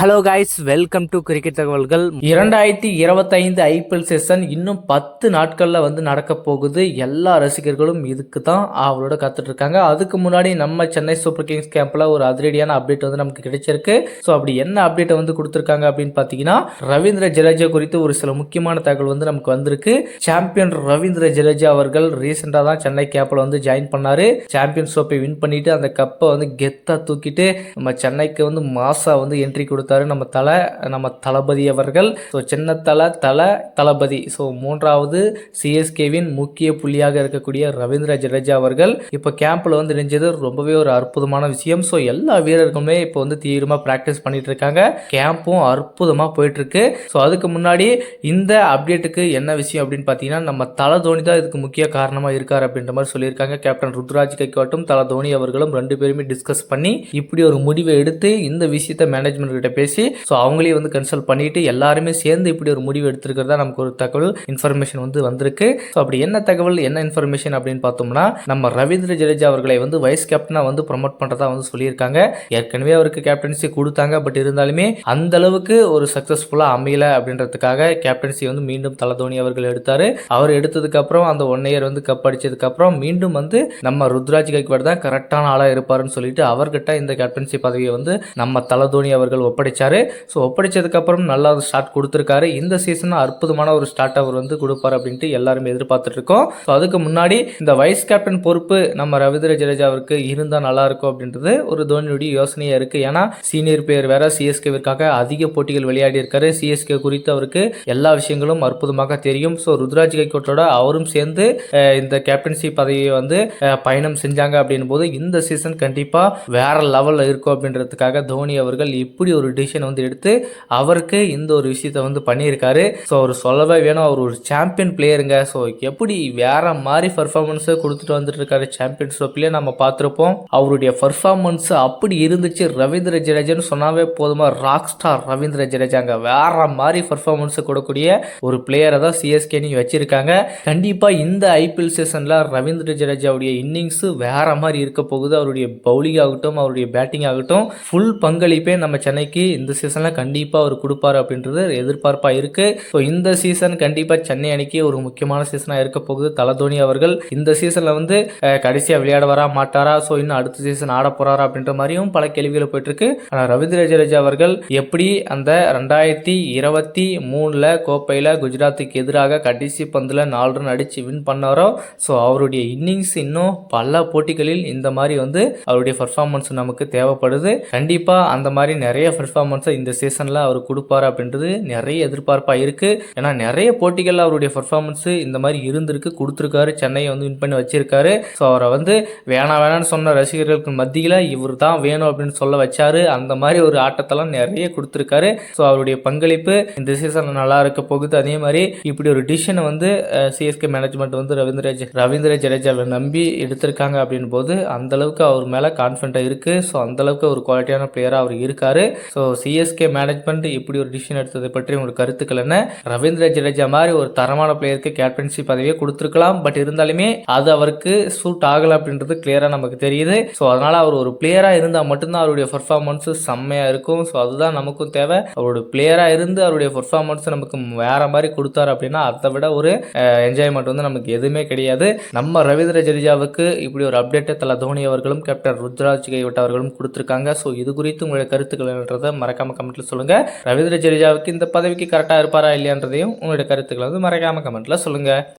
Hello guys welcome to cricket தகவல்கள் இரண்டாயிரத்தி இருபத்தைந்து ஐபிஎல் செஷன் இன்னும் பத்து நாட்களில் வந்து நடக்க போகுது. எல்லா ரசிகர்களும் இதுக்கு தான் அவளோட காத்துட்டு இருக்காங்க அதுக்கு முன்னாடி நம்ம சென்னை சூப்பர் கிங்ஸ் கேம்பில் ஒரு அதிரடியான அப்டேட் வந்து நமக்கு கிடைச்சிருக்கு. ஸோ அப்படி என்ன அப்டேட்டை வந்து கொடுத்துருக்காங்க அப்படின்னு பார்த்தீங்கன்னா ரவீந்திர ஜடேஜா குறித்து ஒரு சில முக்கியமான தகவல் வந்து நமக்கு வந்திருக்கு. சாம்பியன் ரவீந்திர ஜடேஜா அவர்கள் ரீசெண்டாக தான் சென்னை கேப்பில் வந்து ஜாயின் பண்ணாரு. சாம்பியன் ட்ரோஃபை வின் பண்ணிட்டு அந்த கப்பை வந்து கெத்தா தூக்கிட்டு நம்ம சென்னைக்கு வந்து மாசா வந்து என்ட்ரி கொடுத்து கொடுத்தாரு. நம்ம தலை நம்ம தளபதி அவர்கள் ஸோ சின்ன தலை தலை தளபதி. ஸோ மூன்றாவது சிஎஸ்கேவின் முக்கிய புள்ளியாக இருக்கக்கூடிய ரவீந்திர ஜடேஜா அவர்கள். இப்போ கேம்பில் வந்து இணைஞ்சது ரொம்பவே ஒரு அற்புதமான விஷயம். ஸோ எல்லா வீரர்களுமே இப்போ வந்து தீவிரமாக ப்ராக்டிஸ் பண்ணிட்டு இருக்காங்க. கேம்பும் அற்புதமாக போயிட்டு இருக்கு ஸோ அதுக்கு முன்னாடி இந்த அப்டேட்டுக்கு என்ன விஷயம் அப்படின்னு பார்த்தீங்கன்னா நம்ம தல தோனி தான் இதுக்கு முக்கிய காரணமாக இருக்கார் அப்படின்ற மாதிரி சொல்லியிருக்காங்க. கேப்டன் ருத்ராஜ் கைக்காட்டும் தல தோனி அவர்களும் ரெண்டு பேருமே டிஸ்கஸ் பண்ணி இப்படி ஒரு முடிவை எடுத்து இந்த விஷயத்தை மேனேஜ்மெண்ட் கிட்ட பேசி ஸோ அவங்களே வந்து கன்சல்ட் பண்ணிட்டு எல்லாருமே சேர்ந்து இப்படி ஒரு முடிவு எடுத்திருக்கிறதா நமக்கு ஒரு தகவல் இன்ஃபர்மேஷன் வந்து வந்திருக்கு. ஸோ அப்படி என்ன தகவல் என்ன இன்ஃபர்மேஷன் அப்படின்னு பார்த்தோம்னா நம்ம ரவீந்திர ஜடேஜா அவர்களை வந்து வைஸ் கேப்டனாக வந்து ப்ரொமோட் பண்ணுறதா வந்து சொல்லியிருக்காங்க. ஏற்கனவே அவருக்கு கேப்டன்சி கொடுத்தாங்க பட் இருந்தாலுமே அந்த அளவுக்கு ஒரு சக்ஸஸ்ஃபுல்லாக அமையல அப்படின்றதுக்காக கேப்டன்சி வந்து மீண்டும் தல தோனி அவர்கள் எடுத்தார். அவர் எடுத்ததுக்கு அப்புறம் அந்த ஒன் இயர் வந்து கப் அடிச்சதுக்கு அப்புறம் மீண்டும் வந்து நம்ம ருத்ராஜ் கைக்வாட் தான் கரெக்டான ஆளாக இருப்பாருன்னு சொல்லிட்டு அவர்கிட்ட இந்த கேப்டன்சி பதவியை வந்து நம்ம தல தோனி அவர்கள் ஒப்படைச்சார். ஸோ ஒப்படைச்சதுக்கப்புறம் நல்லா ஒரு ஸ்டார்ட் கொடுத்துருக்காரு. இந்த சீசன் அற்புதமான ஒரு ஸ்டார்ட் அவர் வந்து கொடுப்பார் அப்படின்ட்டு எல்லாருமே எதிர்பார்த்துட்டு இருக்கோம் ஸோ அதுக்கு முன்னாடி இந்த வைஸ் கேப்டன் பொறுப்பு நம்ம ரவீந்திர ஜடேஜாவிற்கு இருந்தால் நல்லா இருக்கும் அப்படின்றது ஒரு தோனியுடைய யோசனையாக இருக்குது ஏன்னா சீனியர் பிளேயர் வேற சிஎஸ்கேவிற்காக அதிக போட்டிகள் விளையாடி இருக்காரு. சிஎஸ்கே குறித்து அவருக்கு எல்லா விஷயங்களும் அற்புதமாக தெரியும். ஸோ ருத்ராஜ் கைகோட்டோட அவரும் சேர்ந்து இந்த கேப்டன்சி பதவியை வந்து பயணம் செஞ்சாங்க அப்படின்னும் போது இந்த சீசன் கண்டிப்பாக வேற லெவலில் இருக்கும் அப்படின்றதுக்காக தோனி அவர்கள் இப்படி ஒரு டிசிஷன் வந்து எடுத்து அவருக்கு இந்த ஒரு விஷயத்தை வந்து பண்ணியிருக்காரு. ஸோ அவர் சொல்லவே வேணும். அவர் ஒரு சாம்பியன் பிளேயருங்க ஸோ எப்படி வேற மாதிரி பர்ஃபார்மன்ஸை கொடுத்துட்டு வந்துட்டு இருக்காரு சாம்பியன்ஸ் ட்ரோஃபிலே நம்ம பார்த்துருப்போம். அவருடைய பர்ஃபார்மன்ஸ் அப்படி இருந்துச்சு. ரவீந்திர ஜடேஜான்னு சொன்னாவே போதுமா ராக் ஸ்டார் ரவீந்திர ஜடேஜாங்க. வேற மாதிரி பர்ஃபார்மன்ஸ் கொடுக்கக்கூடிய ஒரு பிளேயரை தான் சிஎஸ்கே நீ வச்சிருக்காங்க. கண்டிப்பாக இந்த ஐபிஎல் சீசனில் ரவீந்திர ஜடேஜாவுடைய இன்னிங்ஸ் வேற மாதிரி இருக்க போகுது. அவருடைய பவுலிங் ஆகட்டும் அவருடைய பேட்டிங் ஆகட்டும் ஃபுல் பங்களிப்பே நம்ம சென்னைக்கு இந்த சீசனில் கண்டிப்பாக அவர் கொடுப்பார் அப்படின்றது எதிர்பார்ப்பாக இருக்கு. ஸோ இந்த சீசன் கண்டிப்பாக சென்னை அணிக்கு ஒரு முக்கியமான சீசனாக இருக்க போகுது. தலதோனி அவர்கள் இந்த சீசனில் வந்து கடைசியாக விளையாட வரா மாட்டாரா? ஸோ இன்னும் அடுத்த சீசன் ஆட போறாரா அப்படின்ற மாதிரியும் பல கேள்விகள் போயிட்டுருக்கு. ஆனால் ரவீந்திர ஜடேஜா அவர்கள் எப்படி அந்த ரெண்டாயிரத்தி இருபத்தி மூணில் கோப்பையில் குஜராத்துக்கு எதிராக கடைசி பந்தில் நாலு ரன் அடித்து வின் பண்ணாரோ? ஸோ அவருடைய இன்னிங்ஸ் இன்னும் பல போட்டிகளில் இந்த மாதிரி வந்து அவருடைய பர்ஃபார்மன்ஸ் நமக்கு தேவைப்படுது. கண்டிப்பாக அந்த மாதிரி நிறைய பெர்ஃபார்மன்ஸை இந்த சீசனில் அவர் கொடுப்பாரு அப்படின்றது நிறைய எதிர்பார்ப்பாக இருக்குது ஏன்னா நிறைய போட்டிகளில் அவருடைய பெர்ஃபார்மன்ஸு இந்த மாதிரி இருந்திருக்கு கொடுத்துருக்காரு. சென்னையை வந்து வின் பண்ணி வச்சிருக்காரு. ஸோ அவரை வந்து வேணாம் வேணாம்னு சொன்ன ரசிகர்களுக்கு மத்தியில் இவர் தான் வேணும் அப்படின்னு சொல்ல வச்சாரு. அந்த மாதிரி ஒரு ஆட்டத்தெல்லாம் நிறைய கொடுத்துருக்காரு. ஸோ அவருடைய பங்களிப்பு இந்த சீசனில் நல்லா இருக்க போகுது. அதே மாதிரி இப்படி ஒரு டிசிஷனை வந்து சிஎஸ்கே மேனேஜ்மெண்ட் வந்து ரவீந்திர ரவீந்திர ஜடேஜாவை நம்பி எடுத்திருக்காங்க அப்படின் போது அந்த அளவுக்கு அவர் மேலே கான்ஃபிடண்ட்டாக இருக்குது ஸோ அந்த அளவுக்கு ஒரு குவாலிட்டியான பிளேயராக அவர் இருக்காரு. ஸோ ஸோ சிஎஸ்கே மேனேஜ்மெண்ட் இப்படி ஒரு டிசிஷன் எடுத்ததை பற்றி உங்களுக்கு கருத்துக்கள் என்ன? ரவீந்திர ஜடேஜா மாதிரி ஒரு தரமான பிளேயருக்கு கேப்டன்சி பதவியை கொடுத்துருக்கலாம். பட் இருந்தாலுமே அது அவருக்கு சூட் ஆகலை அப்படின்றது கிளியராக நமக்கு தெரியுது. ஸோ அதனால அவர் ஒரு பிளேயராக இருந்தால் மட்டும்தான் அவருடைய பர்ஃபார்மன்ஸு செம்மையாக இருக்கும். ஸோ அதுதான் நமக்கும் தேவை. அவருடைய பிளேயராக இருந்து அவருடைய பர்ஃபார்மன்ஸ் நமக்கு வேற மாதிரி கொடுத்தாரு அப்படின்னா அதை விட ஒரு என்ஜாய்மெண்ட் வந்து நமக்கு எதுவுமே கிடையாது. நம்ம ரவீந்திர ஜடேஜாவுக்கு இப்படி ஒரு அப்டேட்டை தல தோனி அவர்களும் கேப்டன் ருத்ராஜ் கைவிட்ட அவர்களும் கொடுத்துருக்காங்க. ஸோ இது குறித்து உங்களுடைய கருத்துக்கள் என்னன்றதை மறக்காம கமெண்ட்ல சொல்லுங்க. ரவீந்திர ஜடேஜாவுக்கு இந்த பதவிக்கு கரெக்டாக இருப்பாரா இல்லையான்றதையும் உங்களுடைய கருத்துக்களை வந்து மறக்காமல் கமெண்ட்ல சொல்லுங்க.